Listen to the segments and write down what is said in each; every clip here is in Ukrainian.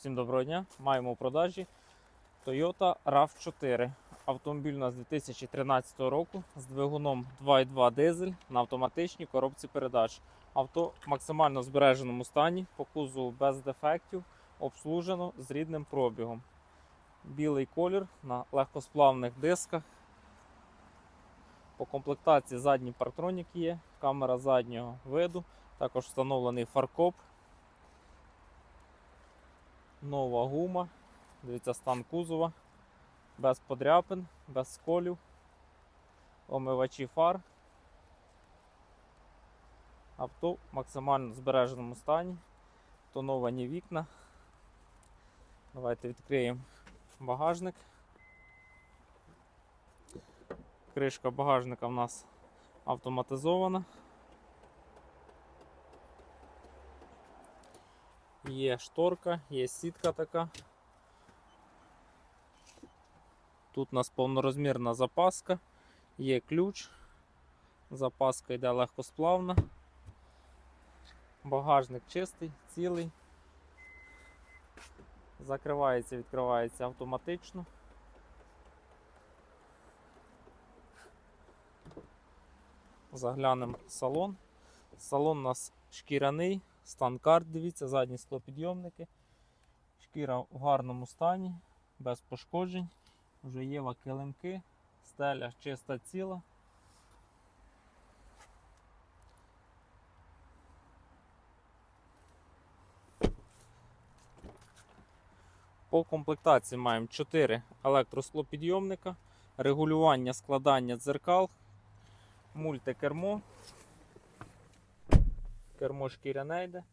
Всім доброго дня. Маємо у продажі Toyota RAV4. Автомобіль у нас 2013 року з двигуном 2.2 дизель на автоматичній коробці передач. Авто в максимально збереженому стані, по кузову без дефектів, обслужено з рідним пробігом. Білий колір на легкосплавних дисках. По комплектації задній парктронік є, камера заднього виду, також встановлений фаркоп нова гума. Дивіться, стан кузова. Без подряпин, без сколів. Омивачі фар. Авто в максимально збереженому стані. Тоновані вікна. Давайте відкриємо багажник. Кришка багажника в нас автоматизована. Є шторка, є сітка така. Тут у нас повнорозмірна запаска, є ключ. Запаска йде легкосплавна. Багажник чистий, цілий. Закривається, відкривається автоматично. Заглянемо в салон. Салон у нас шкіряний, стан карт, дивіться, задні склопідйомники. Шкіра в гарному стані, без пошкоджень. Вже є килимки, стеля чиста ціла. По комплектації маємо 4 електросклопідйомника, регулювання складання дзеркал, мультикермо, кермо шкіряне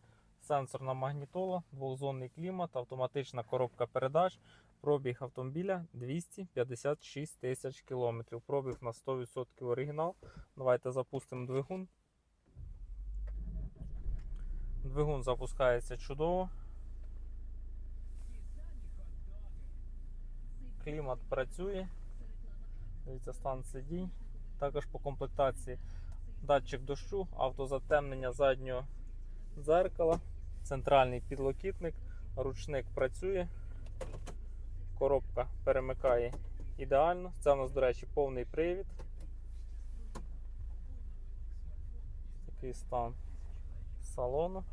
сенсорна магнітола, двохзонний клімат, автоматична коробка передач. Пробіг автомобіля 256 тисяч кілометрів. Пробіг на 100% оригінал. Давайте запустимо двигун. Двигун запускається чудово. Клімат працює. Дивіться, стан сидінь. Також по комплектації датчик дощу, автозатемнення заднього дзеркала, центральний підлокітник, ручник працює. Коробка перемикає ідеально. Це у нас, до речі, повний привід. Такий стан салону.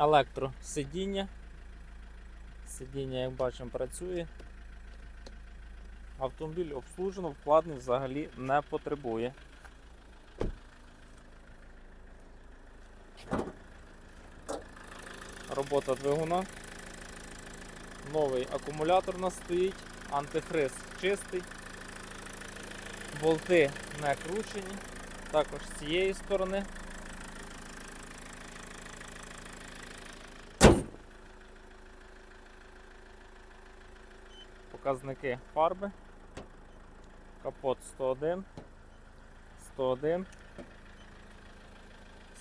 Електросидіння. Сидіння, як бачимо, працює. Автомобіль обслужено, вкладень взагалі не потребує. Робота двигуна. Новий акумулятор у нас стоїть, антифриз чистий, болти не кручені, також з цієї сторони. Показники фарби. Капот 101, 101,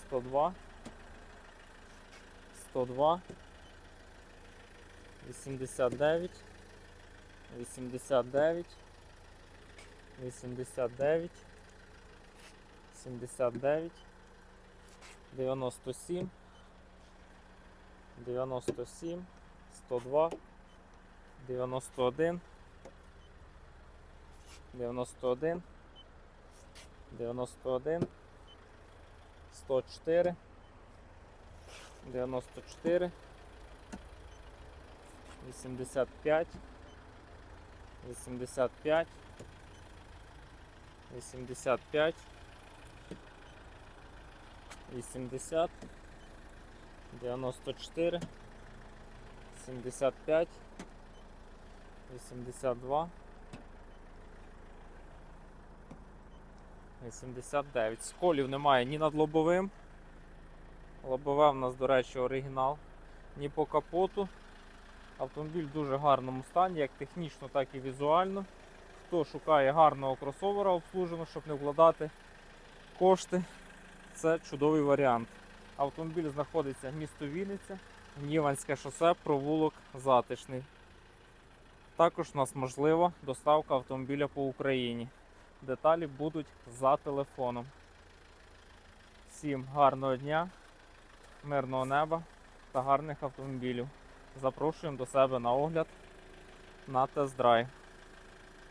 102, 102, 89, 89, 89, 79, 97, 97, 102, 91, 91, 91, 104, 94, 85, 85, 85, 80, 94, 75, 82, 89. Сколів немає ні над лобовим. Лобове в нас, до речі, оригінал, ні по капоту. Автомобіль в дуже гарному стані, як технічно, так і візуально. Хто шукає гарного кросовера обслуженого, щоб не вкладати кошти, це чудовий варіант. Автомобіль знаходиться в місто Вінниця, Ніванське шосе, провулок затишний. Також у нас можлива доставка автомобіля по Україні. Деталі будуть за телефоном. Всім гарного дня, мирного неба та гарних автомобілів. Запрошуємо до себе на огляд на тест-драйв.